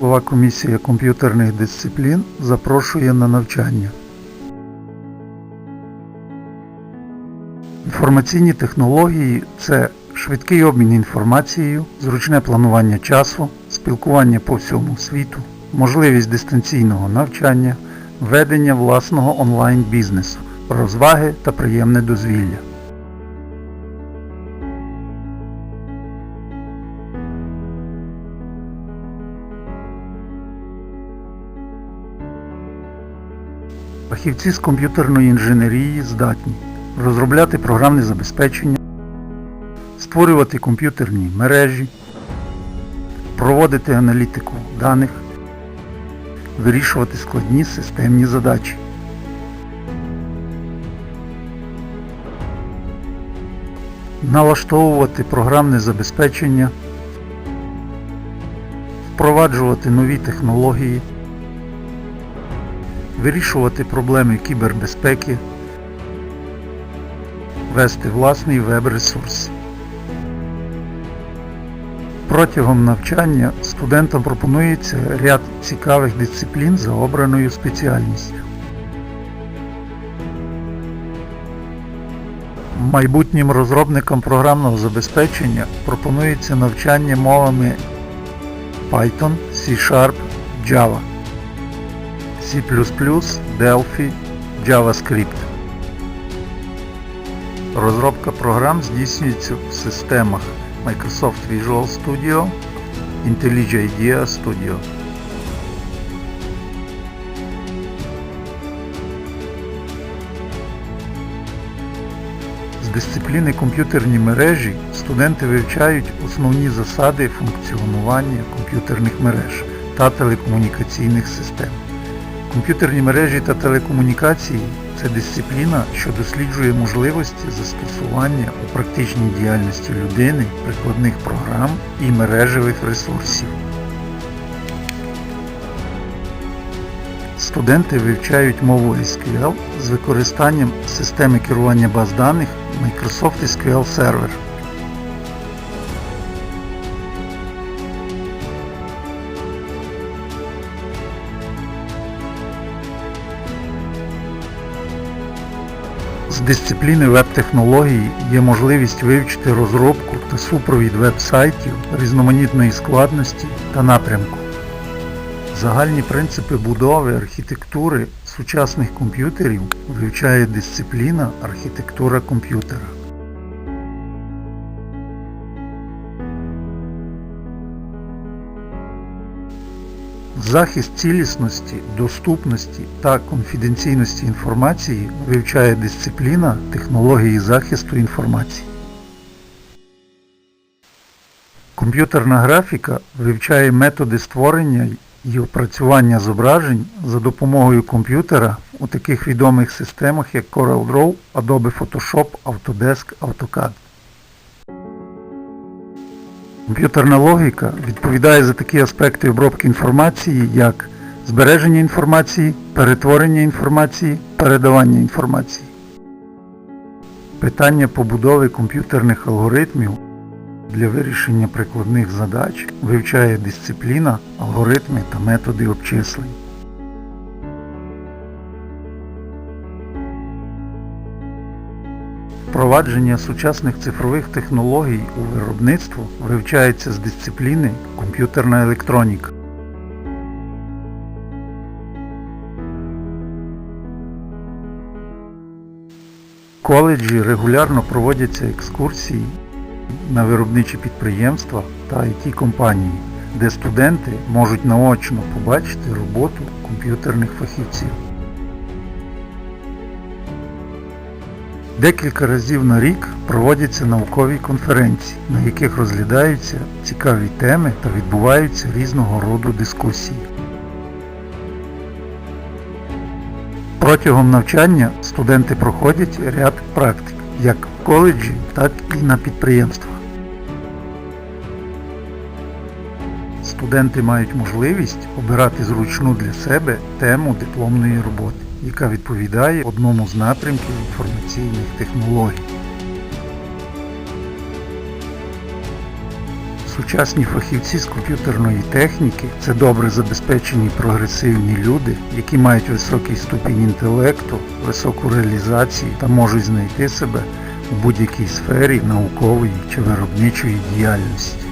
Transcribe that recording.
Голова комісії комп'ютерних дисциплін запрошує на навчання. Інформаційні технології це швидкий обмін інформацією, зручне планування часу, спілкування по всьому світу, можливість дистанційного навчання, ведення власного онлайн-бізнесу, розваги та приємне дозвілля. Фахівці з комп'ютерної інженерії здатні розробляти програмне забезпечення, створювати комп'ютерні мережі, проводити аналітику даних, вирішувати складні системні задачі. Налаштовувати програмне забезпечення, впроваджувати нові технології, вирішувати проблеми кібербезпеки, вести власний веб-ресурс. Протягом навчання студентам пропонується ряд цікавих дисциплін за обраною спеціальністю. Майбутнім розробникам програмного забезпечення пропонується навчання мовами Python, C-Sharp, Java, C++, Delphi, JavaScript. Розробка програм здійснюється в системах Microsoft Visual Studio, IntelliJ IDEA Studio. З дисципліни комп'ютерні мережі студенти вивчають основні засади функціонування комп'ютерних мереж та телекомунікаційних систем. Комп'ютерні мережі та телекомунікації це дисципліна, що досліджує можливості застосування у практичній діяльності людини прикладних програм і мережевих ресурсів. Студенти вивчають мову SQL з використанням системи керування баз даних Microsoft SQL Server. З дисципліни веб-технології є можливість вивчити розробку та супровід веб-сайтів різноманітної складності та напрямку. Загальні принципи будови архітектури сучасних комп'ютерів вивчає дисципліна архітектура комп'ютера. Захист цілісності, доступності та конфіденційності інформації вивчає дисципліна технології захисту інформації. Комп'ютерна графіка вивчає методи створення і опрацювання зображень за допомогою комп'ютера у таких відомих системах, як CorelDRAW, Adobe Photoshop, Autodesk, AutoCAD. Комп'ютерна логіка відповідає за такі аспекти обробки інформації, як збереження інформації, перетворення інформації, передавання інформації. Питання побудови комп'ютерних алгоритмів для вирішення прикладних задач вивчає дисципліна, алгоритми та методи обчислень. Впровадження сучасних цифрових технологій у виробництво вивчається з дисципліни комп'ютерна електроніка. В коледжі регулярно проводяться екскурсії на виробничі підприємства та IT-компанії, де студенти можуть наочно побачити роботу комп'ютерних фахівців. Декілька разів на рік проводяться наукові конференції, на яких розглядаються цікаві теми та відбуваються різного роду дискусії. Протягом навчання студенти проходять ряд практик, як в коледжі, так і на підприємствах. Студенти мають можливість обирати зручну для себе тему дипломної роботи, яка відповідає одному з напрямків інформаційних технологій. Сучасні фахівці з комп'ютерної техніки це добре забезпечені прогресивні люди, які мають високий ступінь інтелекту, високу реалізацію та можуть знайти себе у будь-якій сфері наукової чи виробничої діяльності.